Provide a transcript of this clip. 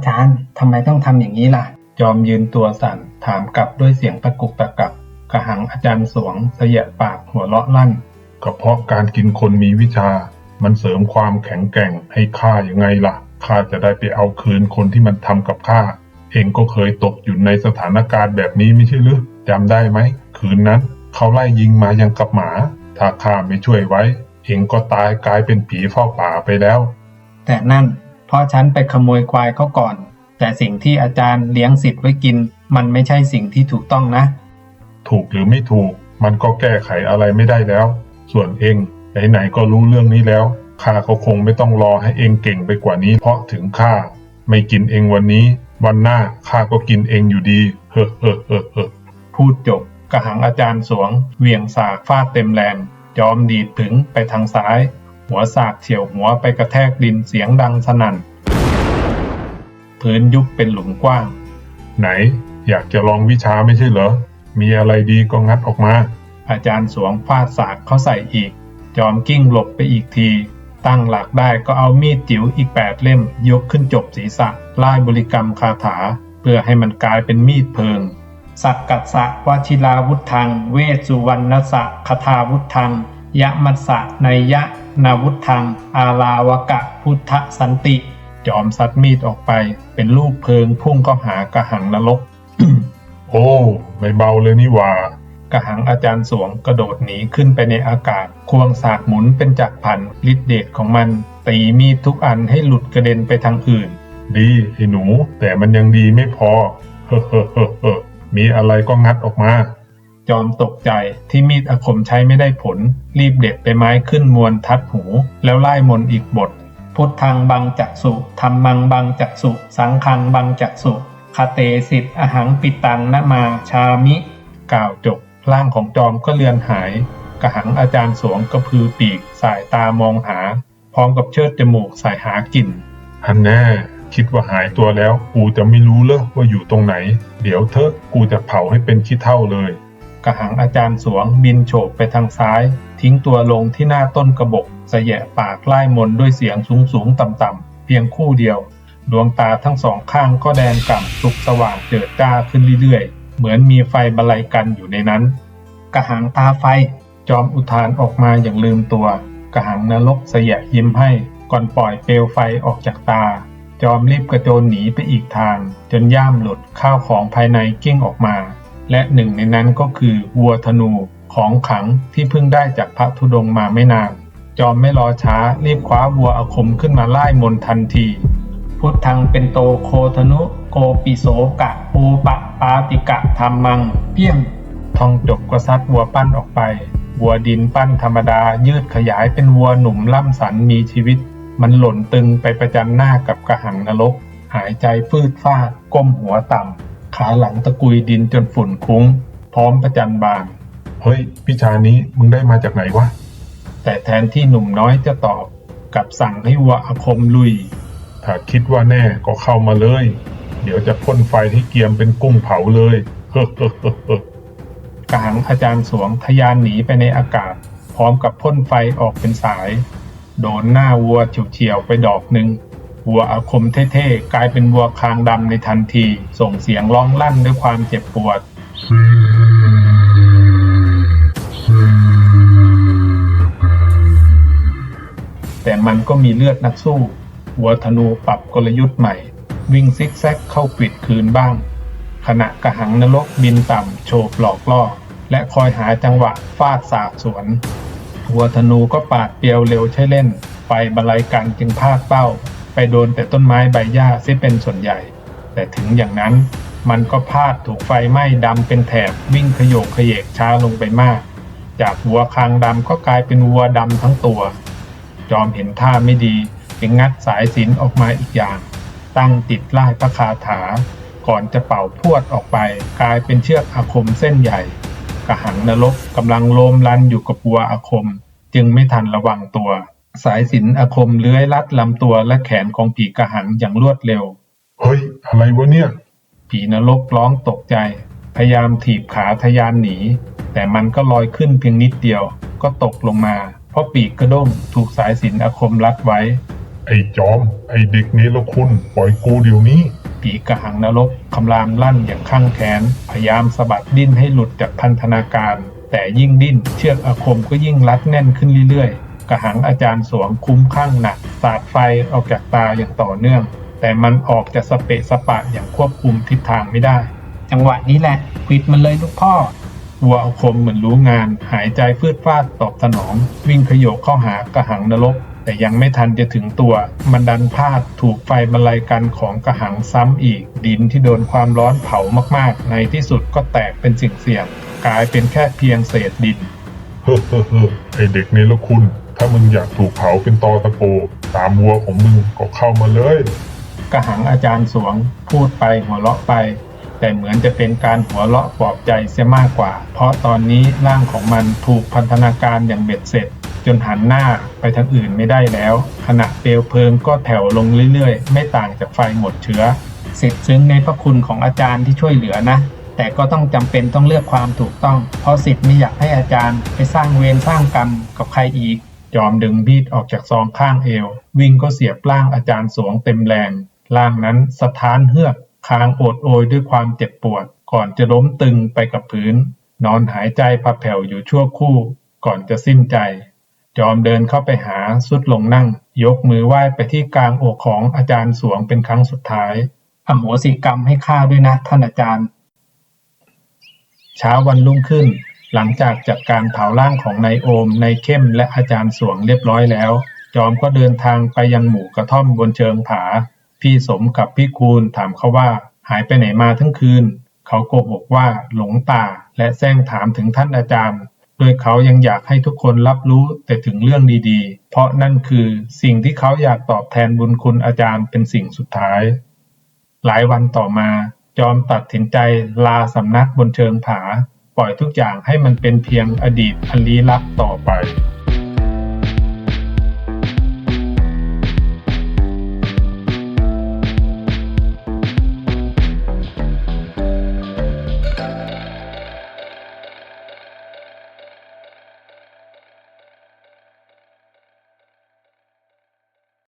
อาจารย์ทำไมต้องทำอย่างนี้ล่ะ จอมยืนตัวสั่นถามกลับด้วยเสียงตะกุกตะกักกระหังอาจารย์สวงเสยะปากหัวเราะลั่น ก็เพราะการกินคนมีวิชา มันเสริมความแข็งแกร่งให้ข้ายังไงล่ะข้าจะได้ไปเอาคืนคนที่มันทำกับข้าเองก็เคยตกอยู่ในสถานการณ์แบบนี้ไม่ใช่หรือจำได้ไหม คืนนั้นเขาไล่ยิงมายังกับหมา ถ้าข้าไม่ช่วยไว้ เองก็ตายกลายเป็นผีเฝ้าป่าไปแล้ว แต่นั่น เพราะฉันไปขโมยควายเขาก่อน แต่สิ่งที่อาจารย์เลี้ยงสิทธิ์ไว้กิน มันไม่ใช่สิ่งที่ถูกต้องนะ ถูกหรือไม่ถูก มันก็แก้ไขอะไรไม่ได้แล้ว ส่วนเองไหนๆก็รู้เรื่องนี้แล้วข้าก็คงไม่ต้องรอให้เองเก่งไปกว่านี้ เพราะถึงข้าไม่กินเองวันนี้ วันหน้าข้าก็กินเองอยู่ดีเฮ้อเฮ้อเฮ้อเฮ้อพูดจบกระหังอาจารย์สวง เหวี่ยงสากฟาดเต็มแรงจอมดีดถึงไปทางซ้าย หัวสากเฉียวหัวไปกระแทกดินเสียงดังสนั่น พื้นยุบเป็นหลุมกว้าง ไหน อยากจะลองวิชาไม่ใช่เหรอ มีอะไรดีก็งัดออกมา อาจารย์สวงฟาดสากเขาใส่อีก จอมกิ้งหลบไปอีกที ตั้งหลักได้ก็เอามีดจิ๋วอีกแปดเล่ม ยกขึ้นจบศีรษะไล่บริกรรมคาถา เพื่อให้มันกลายเป็นมีดเพลิง สักกัสสะวชิลาวุธัง เวสุวรรณสะคทาวุธัง ยะมัสสะนยยะนาวุธัง อาลาวกะพุทธสันติ จอมซัดมีดออกไป เป็นลูกเพลิงพุ่งเข้าหากระหังนรก โอ้ไม่เบาเลยนี่หว่ากระหังอาจารย์สวงกระโดดหนีขึ้นไปในอากาศ ควงสากหมุนเป็นจักรพันฤทธิเดชของมัน ตีมีดทุกอันให้หลุดกระเด็นไปทางอื่น ดีไอ้หนู แต่มันยังดีไม่พอเฮ้อเฮ้อเฮ้อเฮ้อมีอะไรก็งัดออกมา จอมตกใจที่มีดอาคมใช้ไม่ได้ผล รีบเด็ดไปไม้ขึ้นมวนทัดหู แล้วไล่มนต์อีกบท พุทธังบังจักสุธรรมังบังจักสุสังฆังบังจักสุคาเตสิทธอหังปิตังนะมาชามิ กล่าวจบร่างของจอมก็เลือนหาย กระหังอาจารย์สวงกระพือปีกสายตามองหา พร้อมกับเชิดจมูกสายหากลิ่นฮันแน่คิดว่าหายตัวแล้ว กูจะไม่รู้เลยว่าอยู่ตรงไหน เดี๋ยวเถอะกูจะเผาให้เป็นขี้เท่าเลย กระหังอาจารย์สวงบินโฉบไปทางซ้าย ทิ้งตัวลงที่หน้าต้นกระบกสแยะปากไล่มนด้วยเสียงสูงสูงต่ำต่ำๆเพียงคู่เดียว ดวงตาทั้งสองข้างก็แดงก่ำสุกสว่างเจิดจ้าขึ้นเรื่อยๆ เหมือนมีไฟบรรลัยกันอยู่ในนั้น กระหังตาไฟ จอมอุทานออกมาอย่างลืมตัว กระหังนรกเสยะยิ้มให้ ก่อนปล่อยเปลวไฟออกจากตา จอมรีบกระโจนหนีไปอีกทาง จนย่ามหลุดข้าวของภายในกิ้งออกมา และหนึ่งในนั้นก็คือวัวธนูของขังที่เพิ่งได้จากพระธุดงมาไม่นาน จอมไม่รอช้ารีบคว้าวัวอาคมขึ้นมาไล่มนทันที พุทธังเป็นโตโคธนุโกปิโสกะปูปะปาติกะธรรมัง เปี้ยงท่องจบก็ซัดวัวปั้นออกไป วัวดินปั้นธรรมดายืดขยายเป็นวัวหนุ่มล่ำสันมีชีวิต มันหล่นตึงไปประจันหน้ากับกระหังนรก หายใจฟืดฟาดก้มหัวต่ำ ขาหลังตะกุยดินจนฝุ่นคุ้ง พร้อมประจันบาน เฮ้ยวิชานี้มึงได้มาจากไหนวะ แต่แทนที่หนุ่มน้อยจะตอบกลับสั่งให้วัวอาคมลุย ถ้าคิดว่าแน่ก็เข้ามาเลย เดี๋ยวจะพ่นไฟให้เกรียมเป็นกุ้งเผาเลยเฮ้อเฮ้อเฮ้อเฮ้อกหังอาจารย์สวงทะยานหนีไปในอากาศ พร้อมกับพ่นไฟออกเป็นสาย โดนหน้าวัวเฉียวๆไปดอกหนึ่ง วัวอาคมเท่ๆ กลายเป็นวัวคางดำในทันที ส่งเสียงร้องลั่นด้วยความเจ็บปวด แต่มันก็มีเลือดนักสู้ วัวธนูปรับกลยุทธ์ใหม่ วิ่งซิกแซกเข้าปิดคืนบ้าง ขณะกระหังนรกบินต่ำโฉบหลอกล่อ และคอยหาจังหวะฟาดสาบสวน วัวธนูก็ปาดเปียวเร็วใช่เล่นไฟบรรลัยกันจึงพลาดเป้า ไปโดนแต่ต้นไม้ใบหญ้าซิเป็นส่วนใหญ่ แต่ถึงอย่างนั้นมันก็พลาดถูกไฟไหม้ดำเป็นแถบวิ่งขยโยกขยเยกช้าลงไปมาก จากวัวคางดำก็กลายเป็นวัวดำทั้งตัว จอมเห็นท่าไม่ดีจึงงัดสายสิญจนออกมาอีกอย่าง ตั้งติดไล่พระคาถา ก่อนจะเป่าพวดออกไป กลายเป็นเชือกอาคมเส้นใหญ่ กระหังนรกกำลังโลมลันอยู่กับวัวอาคม จึงไม่ทันระวังตัว สายสิญจนอาคมเลื้อยลัดลำตัวและแขนของผีกระหังอย่างรวดเร็ว เฮ้ย อะไรวะเนี่ย ผีนรกร้องตกใจ พยายามถีบขาทะยานหนี แต่มันก็ลอยขึ้นเพียงนิดเดียว ก็ตกลงมา เพราะปีกกระด้งถูกสายสิญจนอาคมรัดไว้ไอไอ้จอม ไอ้เด็กเนรคุณ ปล่อยกูเดี๋ยวนี้ ผีกระหังนรกคำรามลั่นอย่างข้างแขน พยายามสะบัดดิ้นให้หลุดจากพันธนาการ แต่ยิ่งดิ้นเชือกอาคมก็ยิ่งรัดแน่นขึ้นเรื่อยๆ กระหังอาจารย์สวงคุ้มข้างหนัก สาดไฟออกจากตาอย่างต่อเนื่อง แต่มันออกจะสเปะสปะอย่างควบคุมทิศทางไม่ได้ จังหวะนี้แหละควิดมันเลยลูกพ่อวัวอาคมเหมือนรู้งาน หายใจฟืดฟาดตอบสนอง วิ่งขยโยกเข้าหากระหังนรก แต่ยังไม่ทันจะถึงตัว มันดันพลาดถูกไฟบรรลัยกันของกระหังซ้ำอีก ดินที่โดนความร้อนเผามากๆ ในที่สุดก็แตกเป็นสิ่งเสี่ยงๆกลายเป็นแค่เพียงเศษดินเฮ้อเฮ้อเฮ้อไอเด็กเนรคุณ ถ้ามึงอยากถูกเผาเป็นตอตะโกตามวัวของมึงก็เข้ามาเลย กระหังอาจารย์สวงพูดไปหัวเราะไป แต่เหมือนจะเป็นการหัวเราะปลอบใจเสียมากกว่า เพราะตอนนี้ร่างของมันถูกพันธนาการอย่างเบ็ดเสร็จ จนหันหน้าไปทางอื่นไม่ได้แล้ว ขณะเปลวเพลิงก็แถวลงเรื่อยๆ ไม่ต่างจากไฟหมดเชื้อเสร็จซึ้งในพระคุณของอาจารย์ที่ช่วยเหลือนะแต่ก็ต้องจำเป็นต้องเลือกความถูกต้อง เพราะสิทธิ์ไม่อยากให้อาจารย์ไปสร้างเวรสร้างกรรมกับใครอีก จอมดึงมีดออกจากซองข้างเอว วิ่งก็เสียบร่างอาจารย์สวงเต็มแรงร่างนั้นสะท้านเฮือก คางโอดโอยด้วยความเจ็บปวด ก่อนจะล้มตึงไปกับพื้น นอนหายใจพับแผ่วอยู่ชั่วคู่ ก่อนจะสิ้นใจ จอมเดินเข้าไปหาสุดลงนั่ง ยกมือไหว้ไปที่กลางอกของอาจารย์สวงเป็นครั้งสุดท้ายอโหสิกรรมให้ข้าด้วยนะท่านอาจารย์ เช้าวันรุ่งขึ้น หลังจากจัดการเผาร่างของนายโอม นายเข้ม และอาจารย์สวงเรียบร้อยแล้ว จอมก็เดินทางไปยังหมู่กระท่อมบนเชิงผา พี่สมกับพี่คูณถามเขาว่า หายไปไหนมาทั้งคืน เขาโกหกว่าหลงตาและแซงถามถึงท่านอาจารย์ โดยเขายังอยากให้ทุกคนรับรู้แต่ถึงเรื่องดีๆ เพราะนั่นคือสิ่งที่เขาอยากตอบแทนบุญคุณอาจารย์เป็นสิ่งสุดท้าย หลายวันต่อมา จอมตัดสินใจลาสำนักบนเชิงผา ล่อยทุกอย่างให้มันเป็นเพียงอดีตอันลี้ลับต่อไป